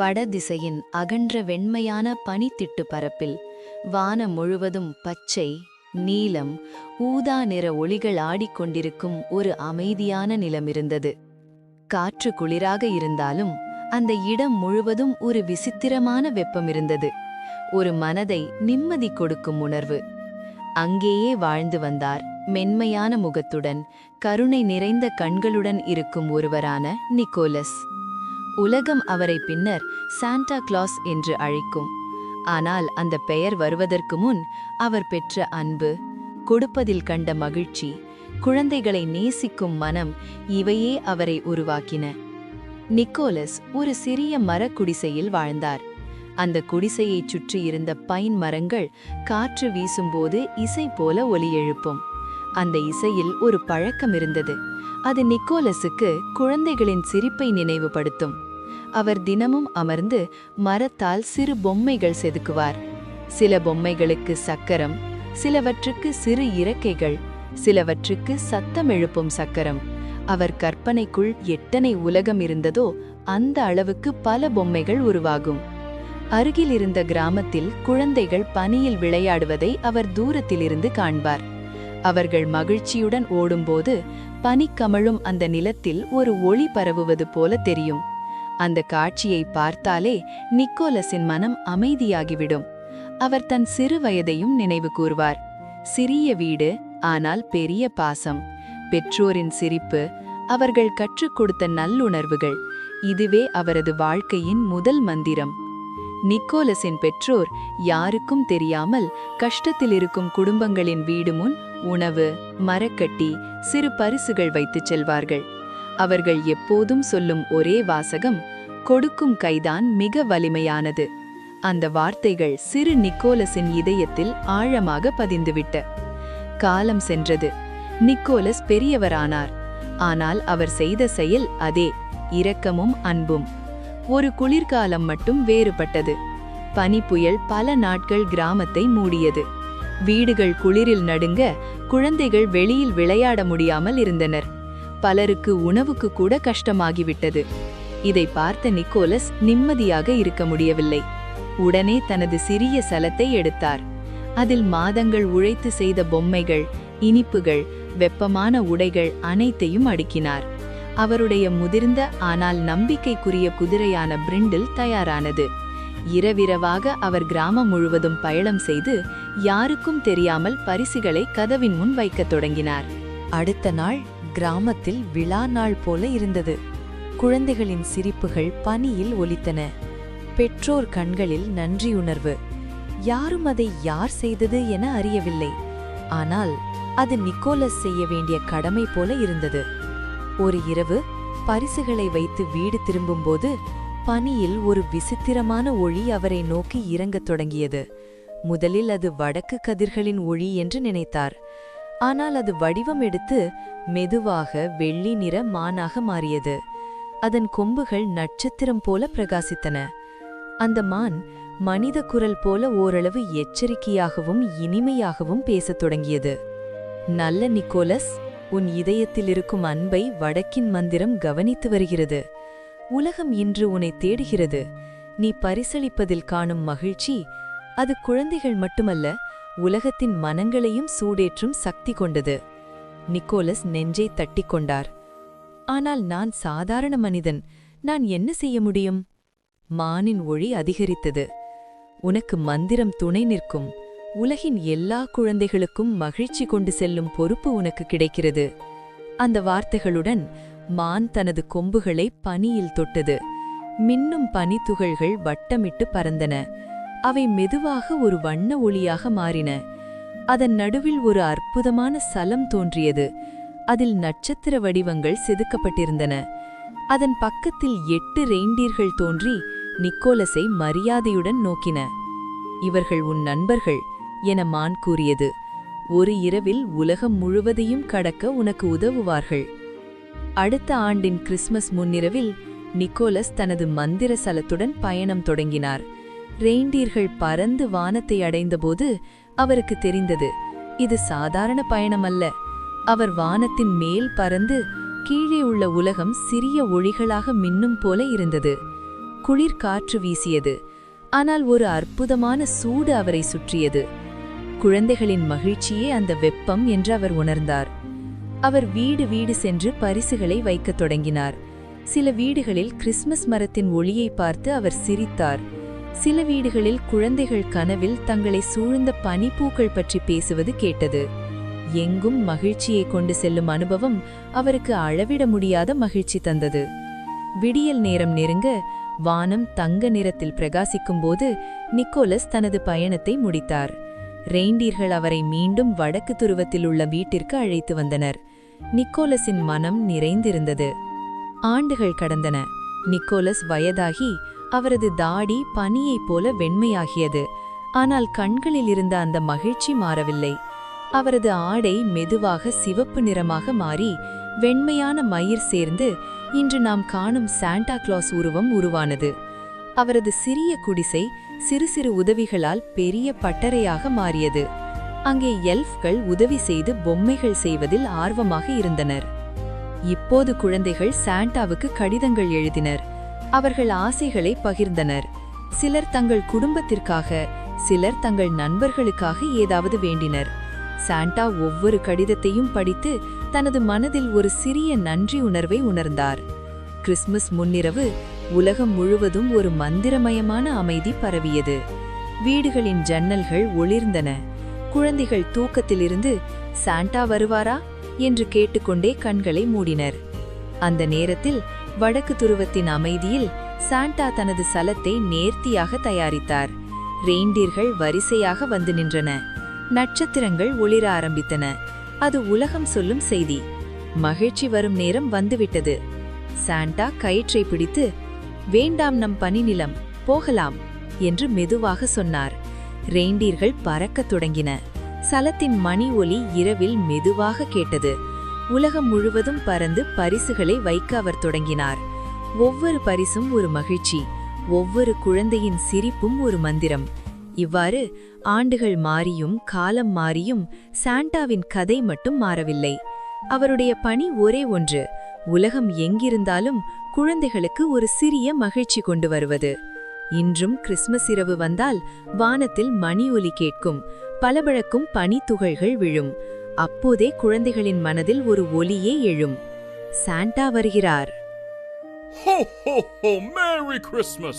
வடதிசையின் அகன்ற வெண்மையான பனித்திட்டு பரப்பில் வானம் முழுவதும் பச்சை நீலம் ஊதா நிற ஒளிகள் ஆடிக்கொண்டிருக்கும் ஒரு அமைதியான நிலம் இருந்தது காற்று குளிராக இருந்தாலும் அந்த இடம் முழுவதும் ஒரு விசித்திரமான வெப்பம் இருந்தது ஒரு மனதை நிம்மதி கொடுக்கும் உணர்வு. அங்கேயே வாழ்ந்து வந்தார் மென்மையான முகத்துடன் கருணை நிறைந்த கண்களுடன் இருக்கும் ஒருவரான நிக்கோலஸ். உலகம் அவரை பின்னர் சாண்டா கிளாஸ் என்று அழைக்கும். ஆனால் அந்த பெயர் வருவதற்கு முன் அவர் பெற்ற அன்பு கொடுப்பதில் கண்ட மகிழ்ச்சி குழந்தைகளை நேசிக்கும் மனம் இவையே அவரை உருவாக்கின. நிக்கோலஸ் ஒரு சிறிய மரக்குடிசையில் வாழ்ந்தார். அந்த குடிசையைச் சுற்றியிருந்த பைன் மரங்கள் காற்று வீசும்போது இசை போல ஒலி எழுப்பும். அந்த இசையில் ஒரு பழக்கம் இருந்தது. அது நிக்கோலஸுக்கு குழந்தைகளின் சிரிப்பை நினைவுபடுத்தும். அவர் தினமும் அமர்ந்து மரத்தால் சிறு பொம்மைகள் செதுக்குவார். சில பொம்மைகளுக்கு சக்கரம் சிலவற்றுக்கு சிறு இறக்கைகள் சிலவற்றுக்கு சத்தம் எழுப்பும் சக்கரம். அவர் கற்பனைக்குள் எத்தனை உலகம் இருந்ததோ அந்த அளவுக்கு பல பொம்மைகள் உருவாகும். அருகில் இருந்த கிராமத்தில் குழந்தைகள் பனியில் விளையாடுவதை அவர் தூரத்திலிருந்து காண்பார். அவர்கள் மகிழ்ச்சியுடன் ஓடும்போது பனிக்கமழும் அந்த நிலத்தில் ஒரு ஒளி பரவுவது போல தெரியும். அந்த காட்சியை பார்த்தாலே நிக்கோலஸின் மனம் அமைதியாகிவிடும். அவர் தன் சிறு வயதையும் நினைவு கூர்வார். சிறிய வீடு ஆனால் பெரிய பாசம். பெற்றோரின் சிரிப்பு அவர்கள் கற்றுக் கொடுத்த நல்லுணர்வுகள் இதுவே அவரது வாழ்க்கையின் முதல் மந்திரம். நிக்கோலஸின் பெற்றோர் யாருக்கும் தெரியாமல் கஷ்டத்தில் இருக்கும் குடும்பங்களின் வீடு முன் உணவு மரக்கட்டி சிறு பரிசுகள் வைத்துச் செல்வார்கள். அவர்கள் எப்போதும் சொல்லும் ஒரே வாசகம் கொடுக்கும் கைதான் மிக வலிமையானது. அந்த வார்த்தைகள் சிறு நிக்கோலஸின் இதயத்தில் ஆழமாக பதிந்துவிட்ட. காலம் சென்றது. நிக்கோலஸ் பெரியவரானார். ஆனால் அவர் செய்த செயல் அதே இரக்கமும் அன்பும். ஒரு குளிர்காலம் மட்டும் வேறுபட்டது. பனிப்புயல் பல நாட்கள் கிராமத்தை மூடியது. வீடுகள் குளிரில் நடுங்க குழந்தைகள் வெளியில் விளையாட முடியாமல் இருந்தனர். பலருக்கு உணவுக்கு கூட கஷ்டமாகிவிட்டது. இதை பார்த்த நிக்கோலஸ் நிம்மதியாக இருக்க முடியவில்லை. உடனே தனது சிறிய சலத்தை எடுத்தார். அதில் மாதங்கள் உழைத்து செய்த பொம்மைகள் இனிப்புகள் வெப்பமான உடைகள் அனைத்தையும் அடுக்கினார். அவருடைய முதிர்ந்த ஆனால் நம்பிக்கைக்குரிய குதிரையான பிரிண்டில் தயாரானது. இரவிரவாக அவர் கிராமம் முழுவதும் பயணம் செய்து யாருக்கும் தெரியாமல் பரிசுகளை கதவின் முன் வைக்கத் தொடங்கினார். அடுத்த நாள் கிராமத்தில் விழா நாள் போல இருந்தது. குழந்தைகளின் சிரிப்புகள் பனியில் ஒலித்தன. பெற்றோர் கண்களில் நன்றியுணர்வு. யாரும் அதை யார் செய்தது என அறியவில்லை. ஆனால் அது நிக்கோலஸ் செய்ய வேண்டிய கடமை போல இருந்தது. ஒரு இரவு பரிசுகளை வைத்து வீடு திரும்பும்போது பனியில் ஒரு விசித்திரமான ஒளி அவரை நோக்கி இறங்கத் தொடங்கியது. முதலில் அது வடக்கு கதிர்களின் ஒளி என்று நினைத்தார். ஆனால் அது வடிவம் எடுத்து மெதுவாக வெள்ளி நிற மானாக மாறியது. அதன் கொம்புகள் நட்சத்திரம் போல பிரகாசித்தன. அந்த மான் மனித குரல் போல ஓரளவு எச்சரிக்கையாகவும் இனிமையாகவும் பேசத் தொடங்கியது. நல்ல நிக்கோலஸ் உன் இதயத்தில் இருக்கும் அன்பை வடக்கின் மந்திரம் கவனித்து வருகிறது. உலகம் இன்று உன்னை தேடுகிறது. நீ பரிசளிப்பதில் காணும் மகிழ்ச்சி அது குழந்தைகள் மட்டுமல்ல உலகத்தின் மனங்களையும் சூடேற்றும் சக்தி கொண்டது. நிக்கோலஸ் நெஞ்சை தட்டிக்கொண்டார் ஆனால் நான் சாதாரண மனிதன். நான் என்ன செய்ய முடியும்? மானின் ஒளி அதிகரித்தது. உனக்கு மந்திரம் துணை நிற்கும். உலகின் எல்லா குழந்தைகளுக்கும் மகிழ்ச்சி கொண்டு செல்லும் பொறுப்பு உனக்கு கிடைக்கிறது. அந்த வார்த்தைகளுடன் மான் தனது கொம்புகளை பனியில் தொட்டது. மின்னும் பனித்துகள்கள் வட்டமிட்டு பறந்தன. அவை மெதுவாக ஒரு வண்ண ஒளியாக மாறின. அதன் நடுவில் ஒரு அற்புதமான சலம் தோன்றியது. அதில் நட்சத்திர வடிவங்கள் செதுக்கப்பட்டிருந்தன. அதன் பக்கத்தில் எட்டு ரெயின்டீர்கள் தோன்றி நிக்கோலஸை மரியாதையுடன் நோக்கின. இவர்கள் உன் நண்பர்கள் என மான் கூறியது. ஒரு இரவில் உலகம் முழுவதையும் கடக்க உனக்கு உதவுவார்கள். அடுத்த ஆண்டின் கிறிஸ்மஸ் முன்னிரவில் நிக்கோலஸ் தனது மந்திர சலத்துடன் பயணம் தொடங்கினார். ரெயின்டீர்கள் பறந்து வானத்தை அடைந்தபோது அவருக்கு தெரிந்தது இது சாதாரண பயணமல்ல அல்ல அவர் வானத்தின் மேல் பறந்து கீழே உள்ள உலகம் சிறிய ஒளிகளாக மின்னும் போல இருந்தது. குளிர் காற்று வீசியது. ஆனால் ஒரு அற்புதமான சூடு அவரை சுற்றியது. குழந்தைகளின் மகிழ்ச்சியே அந்த வெப்பம் என்று அவர் உணர்ந்தார். அவர் வீடு வீடு சென்று பரிசுகளை வைக்கத் தொடங்கினார். சில வீடுகளில் கிறிஸ்மஸ் மரத்தின் ஒளியை பார்த்து அவர் சிரித்தார். சில வீடுகளில் குழந்தைகள் கனவில் தங்களை சூழ்ந்த பனிப்பூக்கள் பற்றி பேசுவது கேட்டது. எங்கும் மகிழ்ச்சியை கொண்டு செல்லும் அனுபவம் அவருக்கு அளவிட முடியாத மகிழ்ச்சி தந்தது. விடியல் நேரம் நெருங்க வானம் தங்க நிறத்தில் பிரகாசிக்கும் போது நிக்கோலஸ் தனது பயணத்தை முடித்தார். ரெயிண்டீர்கள் அவரை மீண்டும் வடக்கு துருவத்தில் உள்ள வீட்டிற்கு அழைத்து வந்தனர். நிக்கோலஸின் மனம் நிறைந்திருந்தது. ஆண்டுகள் கடந்தன. நிக்கோலஸ் வயதாகி அவரது தாடி பனியைப் போல வெண்மையாகியது. ஆனால் கண்களில் இருந்த அந்த மகிழ்ச்சி மாறவில்லை. அவரது ஆடை மெதுவாக சிவப்பு நிறமாக மாறி வெண்மையான மயிர் சேர்ந்து இன்று நாம் காணும் சாண்டா கிளாஸ் உருவம் உருவானது. அவரது சிறிய குடிசை சிறு சிறு உதவிகளால் பெரிய பட்டறையாக மாறியது. அங்கே எல்ஃப்கள் உதவி செய்து பொம்மைகள் செய்வதில் ஆர்வமாக இருந்தனர். இப்போது குழந்தைகள் சாண்டாவுக்கு கடிதங்கள் எழுதினர். அவர்கள் ஆசைகளை பகிர்ந்தனர். சிலர் தங்கள் குடும்பத்திற்காக சிலர் தங்கள் நண்பர்களுக்காக ஏதாவது வேண்டினர். சாண்டா ஒவ்வொரு கடிதத்தையும் படித்து தனது மனதில் ஒரு சிறிய நன்றி உணர்வை உணர்ந்தார். கிறிஸ்துமஸ் முன்னிரவு உலகம் முழுவதும் ஒரு மந்திரமயமான அமைதி பரவியது. வீடுகளின் ஜன்னல்கள் ஒளிர்ந்தன. குழந்தைகள் தூக்கத்திலிருந்து சாண்டா வருவாரா? என்று கேட்டுக்கொண்டே கண்களை மூடினர். அந்த நேரத்தில் வடக்கு துருவத்தின் அமைதியில் சாண்டா தனது சலத்தை நேர்த்தியாக தயாரித்தார். ரெயின்டீர்கள் வரிசையாக வந்து நின்றன. நட்சத்திரங்கள் ஒளிர ஆரம்பித்தன. அது உலகம் சொல்லும் செய்தி. மகிழ்ச்சி வரும் நேரம் வந்துவிட்டது. சாண்டா கயிற்றை பிடித்து வேண்டாம் நம் பனிநிலம் போகலாம் என்று மெதுவாக சொன்னார். ரெய்ண்டீர்கள் பறக்கத் தொடங்கின. சலத்தின் மணி ஒலி இரவில் மெதுவாக கேட்டது. உலகம் முழுவதும் பறந்து பரிசுகளை வைக்க அவர் தொடங்கினார். ஒவ்வொரு பரிசும் ஒரு மகிழ்ச்சி ஒவ்வொரு குழந்தையின் சிரிப்பும் ஒரு மந்திரம். இவ்வாறு ஆண்டுகள் மாறியும் காலம் மாறியும் சாண்டாவின் கதை மட்டும் மாறவில்லை அவருடைய பணி ஒரே ஒன்று உலகம் எங்கிருந்தாலும் குழந்தைகளுக்கு ஒரு சிறிய மகிழ்ச்சி கொண்டு வருவது இன்றும் கிறிஸ்மஸ் இரவு வந்தால் வானத்தில் மணி ஒலி கேட்கும் பளபளக்கும் பனித்துகள்கள் விழும் அப்போதே குழந்தைகளின் மனதில் ஒரு ஒலியே எழும் சாண்டா வருகிறார் Ho, ho, ho! Merry Christmas!